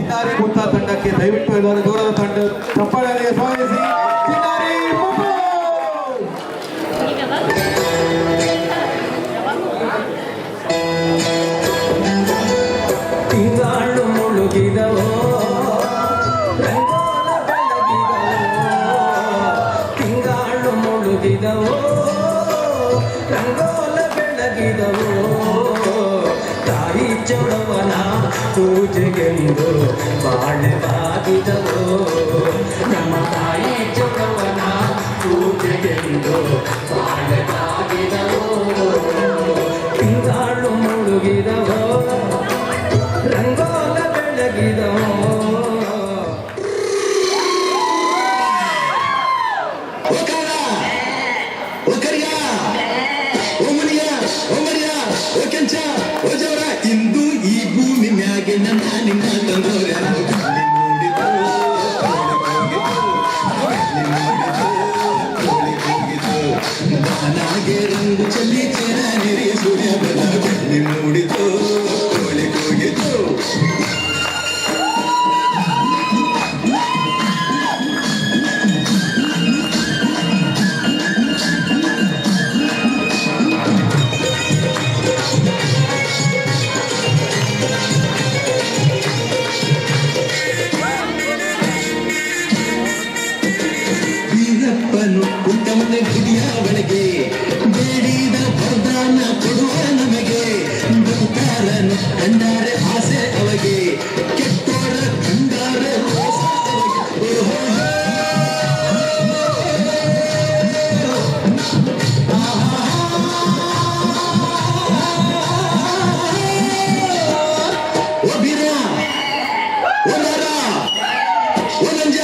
ಚಿನ್ನಾರಿ ಮುತ್ತ ತಂಡಕ್ಕೆ ದಯವಿಟ್ಟು ಎಲ್ಲರೂ ದೂರದ ತಂಡ ಚಪ್ಪಾಳೆಗೆ ಸ್ವಾಗತಿಸಿ ಚಿನ್ನಾರಿ ಮುತ್ತು! ತಿಂಗಾಳು ಮುಳುಗಿದವೋ ರಂಗೋಲ ಬೆಳಗಿದವೋ ತಿಂಗಾಳು ಮುಳುಗಿದವೋ ರಂಗೋಲ ಬೆಳಗಿದವೋ ತಾಯಿ ಚೌಡವನ ಪೂಜೆಗೆಂದು ಬಾಳೆವಾಗಿದವೋ ನಮ್ಮ ತಾಯಿ ಚೌಡವನ ಪೂಜೆಗೆಂದು ಬಾಳೆವಾಗಿದವೋ ತಿಂಗಾಳು ಮುಳುಗಿದವೋ ರಂಗೋಲ ಬೆಳಗಿದವೋ ಒಕಾರ ಒಕರಿಯ I'm not Ginamani na Women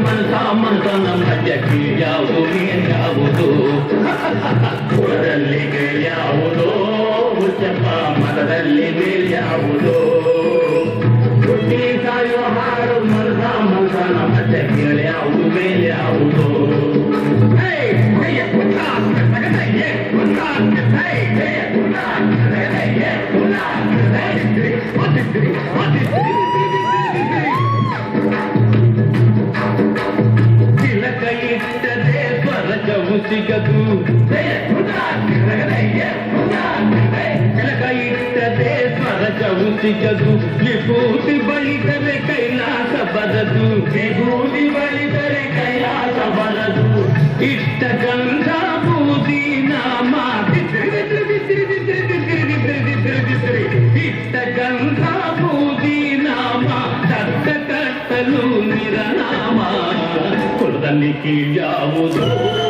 ಹಾಳು ಮನಸ ಮನಸನ ಮಧ್ಯಕ್ಕೆ ಯಾವುದು ಯಾವುದು ಹೊರಲ್ಲಿಗೆ ಯಾವುದೋ ಹುಚ್ಚಪ್ಪ ಮನದಲ್ಲಿ ಮೇಲ್ ಯಾವುದೋ ಬುದ್ಧಿ ಕಾಯುವ ಹಾಳು ಮನಸ ಮನಸನ ಮಧ್ಯಕ್ಕೆ ಯಾವುದು ಮೇಲ್ ಯಾವುದು ಹೇ, ಹೇ, ಪುಟ್ಟ, ನಗದ, ಹೇ, ಪುಟ್ಟ, ಸಿಗದು ತಿಲಕ ಇಟ್ಟದೆ ಸ್ವರಜವು ಸಿಗದು ವಿಭೂತಿ ಬಳಿದರೆ ಕೈಲಾಸ ಬರದು ವಿಭೂತಿ ಬಳಿದರೆ ಕೈಲಾಸ ಬರದು ಇಷ್ಟ ಗಂಧ ಬೂದಿ ನಾಮ ಬಿದ್ದಿರಿ ಬಿದ್ದಿರಿ ಬಿದ್ದಿರಿ ಬಿದ್ದಿರಿ ಬಿದ್ದಿರಿ ಬಿದ್ದಿರಿ ಬಿದ್ದಿರಿ ಇಷ್ಟ ಗಂಧ ಬೂದಿ ನಾಮ ತಕ್ಕ ಕಟ್ಟಲು ನಿರನಾಮ ಕುಲದಲ್ಲಿ ಕೀಳ್ಯಾವುದು ನನ್ನಿಗೆ ಯಾವುದು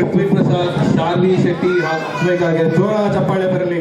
ಪೃಥ್ವಿ ಪ್ರಸಾದ್ ಶಾರ್ವಿ ಶೆಟ್ಟಿ ಹಾಕ್ಬೇಕಾಗಿದೆ ಜೋರ ಚಪ್ಪಾಳೆ ಬರಲಿ.